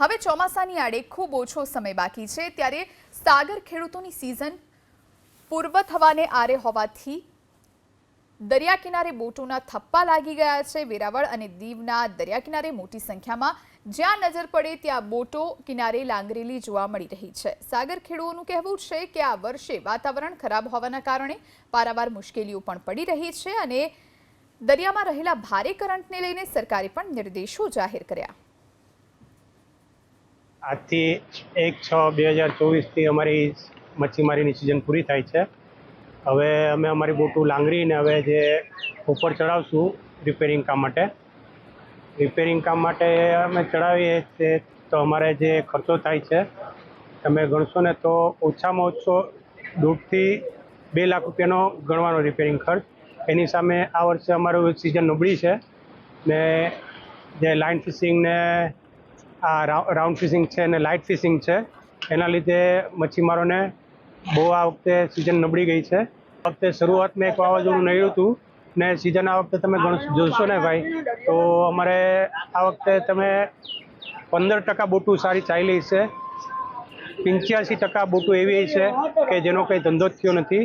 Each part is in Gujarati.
હવે ચોમાસાની આડે ખૂબ ઓછો સમય બાકી છે ત્યારે સાગર ખેડૂતોની સિઝન પૂર્વ થવાને આરે હોવાથી દરિયા કિનારે બોટોના થપ્પા લાગી ગયા છે. વેરાવળ અને દીવના દરિયા કિનારે મોટી સંખ્યામાં જ્યાં નજર પડે ત્યાં બોટો કિનારે લાંગરેલી જોવા મળી રહી છે. સાગર ખેડૂતોનું કહેવું છે કે આ વર્ષે વાતાવરણ ખરાબ હોવાના કારણે પારાવાર મુશ્કેલીઓ પણ પડી રહી છે અને દરિયામાં રહેલા ભારે કરંટને લઈને સરકારે પણ નિર્દેશો જાહેર કર્યા. આજથી એક છ બે હજાર ચોવીસથી અમારી મચ્છીમારીની સિઝન પૂરી થાય છે. હવે અમે અમારી બોટું લાંગરીને હવે જે ઉપર ચડાવશું રિપેરિંગ કામ માટે. રિપેરિંગ કામ માટે અમે ચડાવીએ છીએ તો અમારે જે ખર્ચો થાય છે, તમે ગણશો ને તો ઓછામાં ઓછો દોઢથી બે લાખ રૂપિયાનો ગણવાનો રિપેરિંગ ખર્ચ. એની સામે આ વર્ષે અમારું સિઝન નબળી છે ને જે લાઇન ફિશિંગ ને આ રાઉન્ડ ફિશિંગ છે અને લાઇટ ફિશિંગ છે. એના લીધે મચ્છીમારોને બહુ આ વખતે સિઝન નબળી ગઈ છે. વખતે શરૂઆતમાં એક વાવાઝોડું નડ્યું હતું ને સિઝન આ વખતે તમે જોશો ને ભાઈ, તો અમારે આ વખતે તમે પંદર ટકા બોટું સારી ચાલી છે. પંચ્યાસી ટકા બોટું એવી છે કે જેનો કંઈ ધંધો થયો નથી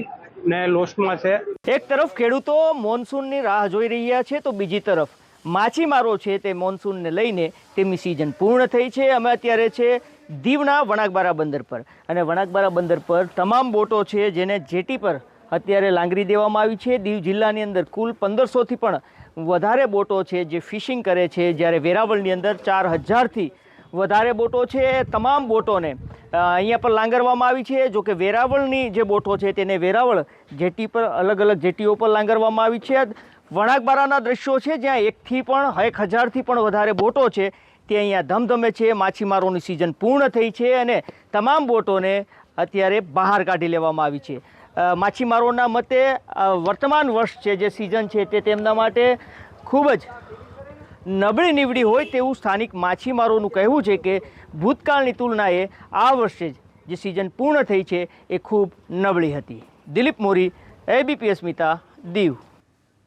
ને લોસ્ટમાં છે. એક તરફ ખેડૂતો મોન્સૂનની રાહ જોઈ રહ્યા છે તો બીજી તરફ માછીમારો છે તે મોન્સૂનને લઈને તેમની સિઝન પૂર્ણ થઈ છે. અમે અત્યારે છે દીવના વણાકબારા બંદર પર. અને વણાકબારા બંદર પર તમામ બોટો છે જેને જેટી પર અત્યારે લાંગરી દેવામાં આવી છે. દીવ જિલ્લાની અંદર કુલ પંદરસોથી પણ વધારે બોટો છે જે ફિશિંગ કરે છે. જ્યારે વેરાવળની અંદર ચાર હજારથી વધારે બોટો છે. તમામ બોટોને અહીંયા પર લાંગરવામાં આવી છે. જો કે વેરાવળની જે બોટો છે તેને વેરાવળ જેટી પર અલગ અલગ જેટીઓ પર લાંગરવામાં આવી છે. વણાકબારાના દ્રશ્યો છે, જ્યાં એકથી પણ એક હજારથી પણ વધારે બોટો છે. તે અહીંયા ધમધમે છે. માછીમારોની સિઝન પૂર્ણ થઈ છે અને તમામ બોટોને અત્યારે બહાર કાઢી લેવામાં આવી છે. માછીમારોના મતે વર્તમાન વર્ષ છે, જે સિઝન છે તે તેમના માટે ખૂબ જ નબળી નીવડી હોય તેવું સ્થાનિક માછીમારોનું કહેવું છે કે ભૂતકાળની તુલનાએ આ વર્ષે જ જે સિઝન પૂર્ણ થઈ છે એ ખૂબ નબળી હતી. દિલીપ મોરી એબીપી અસ્મિતા દીવ.